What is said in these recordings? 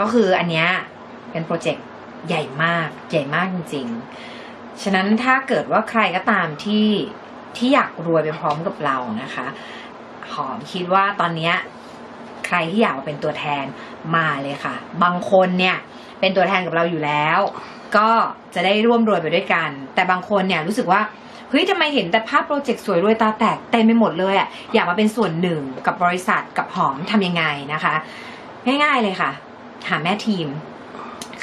ก็คืออันเนี้ยเป็นโปรเจกต์ใหญ่มากใหญ่มากจริง ๆ ฉะนั้นถ้าเกิดว่าใครก็ตามที่ที่อยากรวยไปพร้อมกับเรานะคะ หอมคิดว่าตอนเนี้ยใครที่อยากมาเป็นตัวแทนมาเลยค่ะ บางคนเนี่ยเป็นตัวแทนกับเราอยู่แล้ว ก็จะได้ร่วมรวยไปด้วยกัน แต่บางคนเนี่ยรู้สึกว่าเฮ้ยทำไมเห็นแต่ภาพโปรเจกต์สวยรวยตาแตกเต็มไปหมดเลยอะอยากมาเป็นส่วนหนึ่งกับบริษัทกับหอมทำยังไงนะคะ ง่าย ๆเลยค่ะ หาแม่ทีม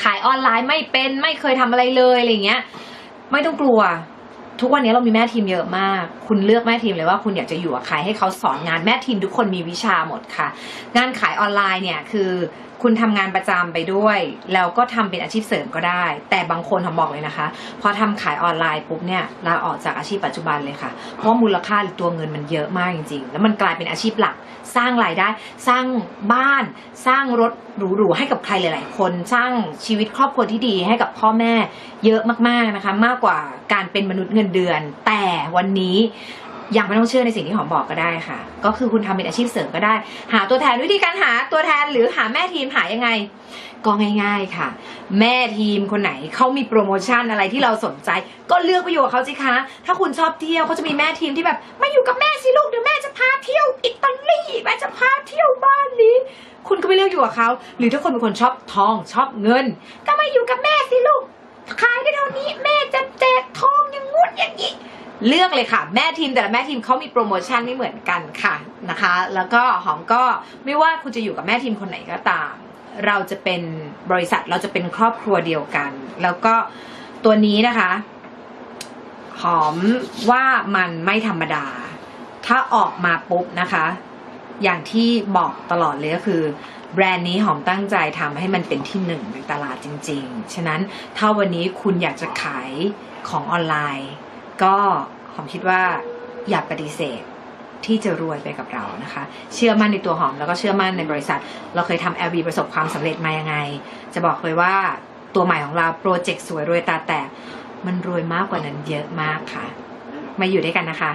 ขายออนไลน์ไม่เป็นไม่เคยทำอะไรเลยอะไรเงี้ย ไม่ต้องกลัว ทุกวันนี้เรามีแม่ทีมเยอะมาก คุณเลือกแม่ทีมเลยว่าคุณอยากจะอยู่กับใครให้เขาสอนงานแม่ทีมทุกคนมีวิชาหมดค่ะ งานขายออนไลน์เนี่ยคือ คุณทำงานประจำไปด้วย แล้วก็ทำเป็นอาชีพเสริมก็ได้ แต่บางคนทำบอกเลยนะคะ พอทำขายออนไลน์ปุ๊บเนี่ยลาออกจากอาชีพปัจจุบันเลยค่ะ เพราะมูลค่าตัวเงินมันเยอะมากจริง ๆ แล้วมันกลายเป็นอาชีพหลัก สร้างรายได้ สร้างบ้าน สร้างรถหรูๆให้กับใครหลาย ๆ คน สร้างชีวิตครอบครัวที่ดีให้กับพ่อแม่ เยอะมากๆนะคะ มากกว่าการเป็นมนุษย์เงินเดือน แต่วันนี้ ยังไม่ต้องเชื่อในสิ่งที่หอมบอกก็ได้ค่ะ ก็คือคุณทำเป็นอาชีพเสริมก็ได้ หาตัวแทนวิธีการหาตัวแทนหรือหาแม่ทีมหายังไง ก็ง่าย ๆค่ะ แม่ทีมคนไหนเขามีโปรโมชั่นอะไรที่เราสนใจ ก็เลือกไปอยู่กับเขาสิคะ ถ้าคุณชอบเที่ยวเขาจะมีแม่ทีมที่แบบมาอยู่กับแม่สิลูกเดี๋ยวแม่จะพาเที่ยวอิตาลีแม่จะพาเที่ยวบ้านนี้ คุณก็ไปเลือกอยู่กับเขาหรือถ้าคนเป็นคนชอบทองชอบเงิน ก็มาอยู่กับแม่สิลูกขายได้เท่านี้แม่จะแจกทองอย่างงู้นอย่างนี้ เลือกเลยค่ะ แม่ทีมแต่ละแม่ทีมเขามีโปรโมชั่นไม่เหมือนกันค่ะนะคะ แล้วก็หอมก็ไม่ว่าคุณจะอยู่กับแม่ทีมคนไหนก็ตาม เราจะเป็นบริษัทเราจะเป็นครอบครัวเดียวกัน แล้วก็ตัวนี้นะคะ หอมว่ามันไม่ธรรมดา ถ้าออกมาปุ๊บนะคะ อย่างที่บอกตลอดเลยก็คือแบรนด์นี้หอมตั้งใจทำให้มันเป็นที่หนึ่งในตลาดจริง ๆ ฉะนั้นถ้าวันนี้คุณอยากจะขายของออนไลน์ ก็หอมคิดว่าอย่าปฏิเสธที่จะรวยไปกับเรานะคะ เชื่อมั่นในตัวหอมแล้วก็เชื่อมั่นในบริษัท เราเคยทำ LB ประสบความสำเร็จมายังไง จะบอกเลยว่าตัวใหม่ของเราโปรเจกต์สวยรวยตาแตก มันรวยมากกว่านั้นเยอะมากค่ะ มาอยู่ด้วยกันนะคะ